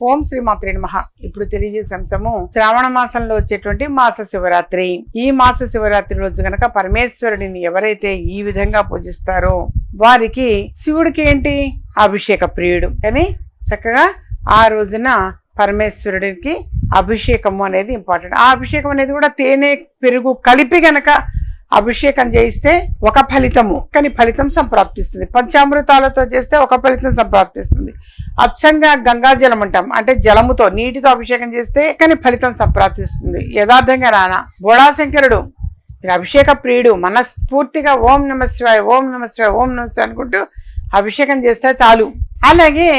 ఓం శ్రీ మాత్రే నమ. ఇప్పుడు తెలియజేసే అంశము శ్రావణ మాసంలో వచ్చేటువంటి మాస శివరాత్రి. ఈ మాస శివరాత్రి రోజు గనక పరమేశ్వరుడిని ఎవరైతే ఈ విధంగా పూజిస్తారో వారికి శివుడికి ఏంటి? అభిషేక ప్రియుడు. కానీ చక్కగా ఆ రోజున పరమేశ్వరుడికి అభిషేకము అనేది ఇంపార్టెంట్ ఆ అభిషేకం అనేది కూడా తేనె పెరుగు కలిపి గనక అభిషేకం చేయిస్తే ఒక ఫలితము. కానీ ఫలితం సంప్రాప్తిస్తుంది. పంచామృతాలతో చేస్తే ఒక ఫలితం సంప్రాప్తిస్తుంది. అచ్చంగా గంగాజలం అంటాం. అంటే జలముతో నీటితో అభిషేకం చేస్తే కానీ ఫలితం సంప్రాప్తిస్తుంది. యథార్థంగా రానా బోడాశంకరుడు మీరు అభిషేక ప్రియుడు మనస్ఫూర్తిగా ఓం నమ శివాయ ఓం నమ శివాయ ఓం నమ శివాయ అనుకుంటూ అభిషేకం చేస్తే చాలు. అలాగే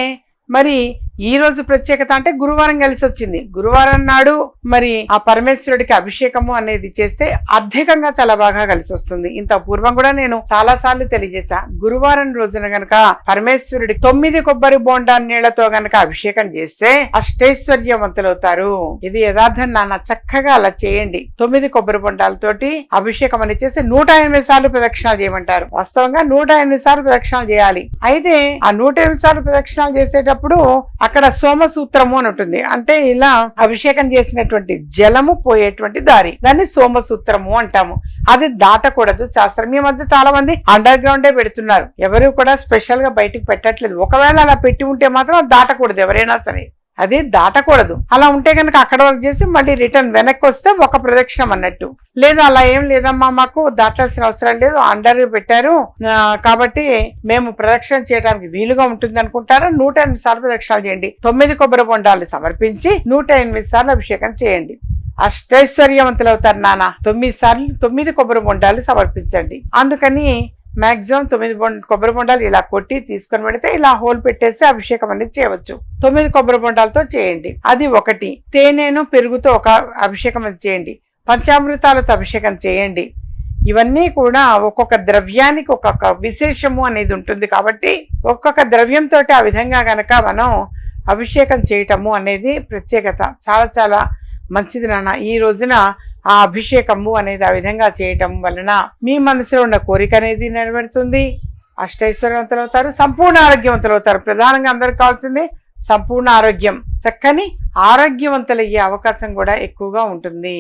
మరి ఈ రోజు ప్రత్యేకత అంటే గురువారం కలిసి వచ్చింది. గురువారం నాడు మరి ఆ పరమేశ్వరుడికి అభిషేకము అనేది చేస్తే అధికంగా చాలా బాగా కలిసి వస్తుంది. ఇంత పూర్వం కూడా నేను చాలా సార్లు తెలియజేశా. గురువారం రోజున గనక పరమేశ్వరుడికి తొమ్మిది కొబ్బరి బోండా నీళ్ళతో గనక అభిషేకం చేస్తే అష్టైశ్వర్యవంతులవుతారు. ఇది యథార్థం నాన్న చక్కగా అలా చేయండి. తొమ్మిది కొబ్బరి బొండాలతోటి అభిషేకం అని చేసి నూట ఎనిమిది సార్లు ప్రదక్షిణాలు చేయమంటారు. వాస్తవంగా నూట ఎనిమిది సార్లు ప్రదక్షిణాలు చేయాలి. అయితే ఆ నూట ఎనిమిది సార్లు ప్రదక్షిణాలు చేసేటప్పుడు అక్కడ సోమసూత్రము అని ఉంటుంది. అంటే ఇలా అభిషేకం చేసినటువంటి జలము పోయేటువంటి దారి. దాన్ని సోమసూత్రము అంటాము. అది దాటకూడదు. శాస్త్రం ఈ మధ్య చాలా మంది అండర్ గ్రౌండే పెడుతున్నారు. ఎవరు కూడా స్పెషల్గా బయటకు పెట్టట్లేదు. ఒకవేళ అలా పెట్టి ఉంటే మాత్రం దాటకూడదు ఎవరైనా సరే. అది దాటకూడదు. అలా ఉంటే కనుక అక్కడ వరకు చేసి మళ్ళీ రిటర్న్ వెనక్కి వస్తే ఒక ప్రదక్షిణం అన్నట్టు. లేదు అలా ఏం లేదమ్మా మాకు దాటాల్సిన అవసరం లేదు అండర్ పెట్టారు. కాబట్టి మేము ప్రదక్షిణ చేయడానికి వీలుగా ఉంటుంది అనుకుంటారా? నూట ఎనిమిది సార్లు ప్రదక్షిణాలు చేయండి. తొమ్మిది కొబ్బరి బొండాలు సమర్పించి నూట ఎనిమిది సార్లు అభిషేకం చేయండి. అష్టైశ్వర్యవంతులు అవుతారు నాన్న. తొమ్మిది సార్లు తొమ్మిది కొబ్బరి బొండాలు సమర్పించండి. అందుకని మ్యాక్సిమం తొమ్మిది కొబ్బరి బొండాలు ఇలా కొట్టి తీసుకొని పెడితే ఇలా హోల్ పెట్టేసి అభిషేకం అనేది చేయవచ్చు. తొమ్మిది కొబ్బరి బొండాలతో చేయండి. అది ఒకటి. తేనెను పెరుగుతో ఒక అభిషేకం అది చేయండి. పంచామృతాలతో అభిషేకం చేయండి. ఇవన్నీ కూడా ఒక్కొక్క ద్రవ్యానికి ఒక్కొక్క విశేషము అనేది ఉంటుంది కాబట్టి ఒక్కొక్క ద్రవ్యంతో ఆ విధంగా గనక మనం అభిషేకం చేయటము అనేది ప్రత్యేకత. చాలా చాలా మంచిది నాన్న. ఈ రోజున ఆ అభిషేకము అనేది ఆ విధంగా చేయటం వలన మీ మనసులో ఉన్న కోరిక అనేది నెరవేరుతుంది. అష్టైశ్వర్యవంతులు అవుతారు సంపూర్ణ ఆరోగ్యవంతులు అవుతారు. ప్రధానంగా అందరికి కావాల్సింది సంపూర్ణ ఆరోగ్యం. చక్కని ఆరోగ్యవంతులయ్యే అవకాశం కూడా ఎక్కువగా ఉంటుంది.